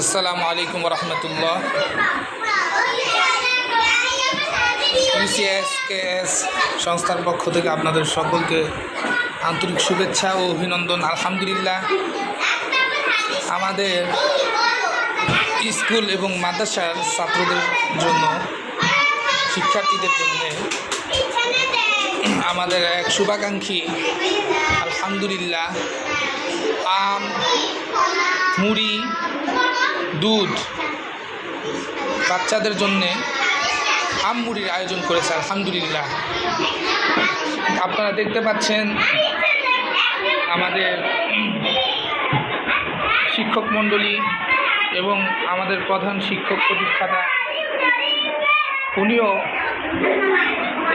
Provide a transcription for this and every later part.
আসসালামু আলাইকুম রহমতুল্লাহ ইউসিএসকেএস সংস্থার পক্ষ থেকে আপনাদের সকলকে আন্তরিক শুভেচ্ছা ও অভিনন্দন, আলহামদুলিল্লাহ। আমাদের স্কুল এবং মাদ্রাসার ছাত্রদের জন্য, শিক্ষার্থীদের জন্য আমাদের এক শুভাকাঙ্ক্ষী, আলহামদুলিল্লাহ, আম, মুড়ি দুধ বাচ্চাদের জন্যে আম মুড়ির আয়োজন করেছে, আলহামদুলিল্লাহ। আপনারা দেখতে পাচ্ছেন আমাদের শিক্ষক মণ্ডলী এবং আমাদের প্রধান শিক্ষক প্রতিষ্ঠাতা উনিও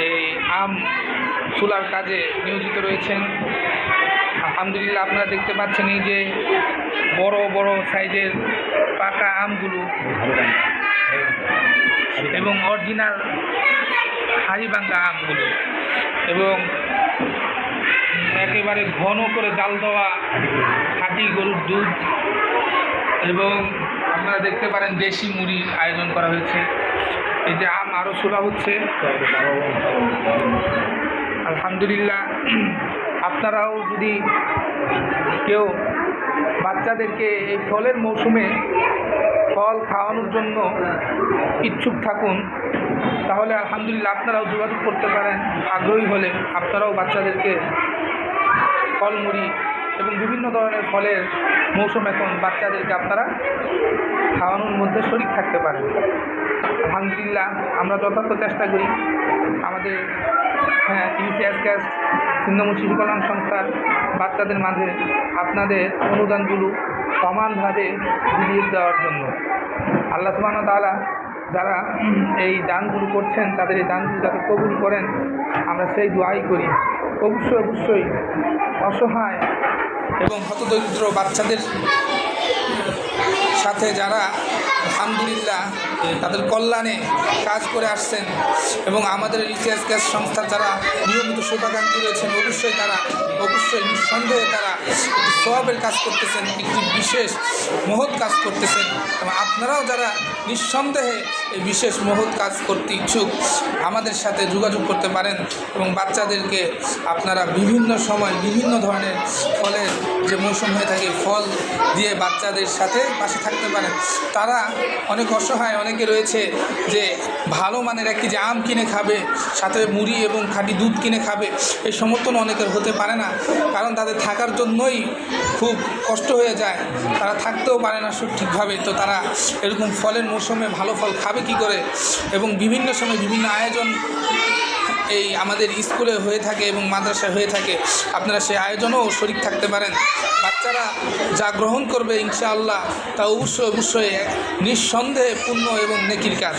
এই আম চুলার কাজে নিয়োজিত রয়েছেন। আলহামদুলিল্লাহ আপনারা দেখতে পাচ্ছেন এই যে বড় বড় সাইজের পাকা আমগুলো এবং অরিজিনাল হাড়িভাঙ্গা আমগুলো এবং একেবারে ঘন করে জাল দেওয়া খাঁটি গরুর দুধ এবং আপনারা দেখতে পারেন দেশি মুড়ির আয়োজন করা হয়েছে। এই যে আম আরও সোলা হচ্ছে। আলহামদুলিল্লাহ। আপনারাও যদি কেউ বাচ্চাদেরকে এই ফলের মৌসুমে ফল খাওয়ানোর জন্য ইচ্ছুক থাকুন, তাহলে আলহামদুলিল্লাহ আপনারাও যোগাযোগ করতে পারেন। আগ্রহী হলে আপনারাও বাচ্চাদেরকে ফল মুড়ি এবং বিভিন্ন ধরনের ফলের মৌসুম এখন বাচ্চাদেরকে আপনারা খাওয়ানোর মধ্যে শরিক থাকতে পারেন। আলহামদুলিল্লাহ, আমরা যথার্থ চেষ্টা করি। আমাদের হ্যাঁ ইউসিএস গ্যাস ছিন্নমূল শিশু কল্যাণ সংস্থার বাচ্চাদের মাঝে আপনাদের অনুদানগুলো সমানভাবে বিলিয়ে দেওয়ার জন্য। আল্লাহ সুবাহ তাআলা যারা এই দানগুলো করছেন, তাদের এই দানগুলো যাতে কবুল করেন, আমরা সেই দোয়াই করি। অবশ্যই অবশ্যই অসহায় এবং হতদরিদ্র বাচ্চাদের সাথে যারা, আলহামদুলিল্লাহ, তাদের কল্যাণে কাজ করে আসছেন এবং আমাদের ইতিহাস গ্যাস সংস্থার যারা নিয়মিত শুভাকাঙ্ক্ষী রয়েছেন, অবশ্যই তারা, অবশ্যই নিঃসন্দেহে তারা সবের কাজ করতেছেন, একটি বিশেষ মহৎ কাজ করতেছেন। এবং আপনারাও যারা নিঃসন্দেহে এই বিশেষ মহৎ কাজ করতে ইচ্ছুক, আমাদের সাথে যোগাযোগ করতে পারেন এবং বাচ্চাদেরকে আপনারা বিভিন্ন সময় বিভিন্ন ধরনের ফলের যে মৌসুম হয়ে থাকে ফল দিয়ে বাচ্চাদের সাথে পাশে থাকতে পারেন তারা অনেক অসহায়, অনেকে রয়েছে যে ভালো মানের একটি যে আম কিনে খাবে, সাথে মুড়ি এবং খাঁটি দুধ কিনে খাবে এই সমর্থন অনেকের হতে পারে না। কারণ তাদের থাকার জন্যই খুব কষ্ট হয়ে যায়। তারা থাকতেও পারে না ঠিকভাবে। তো তারা এরকম ফলের মৌসুমে ভালো ফল খাবে কি করে? এবং বিভিন্ন সময় বিভিন্ন আয়োজন এই আমাদের স্কুলে হয়ে থাকে এবং মাদ্রাসায় হয়ে থাকে। আপনারা সেই আয়োজনেও শরিক থাকতে পারেন। বাচ্চারা যা গ্রহণ করবে ইনশাআল্লাহ তা অবশ্যই অবশ্যই নিঃসন্দেহে পূর্ণ এবং নেকির কাজ।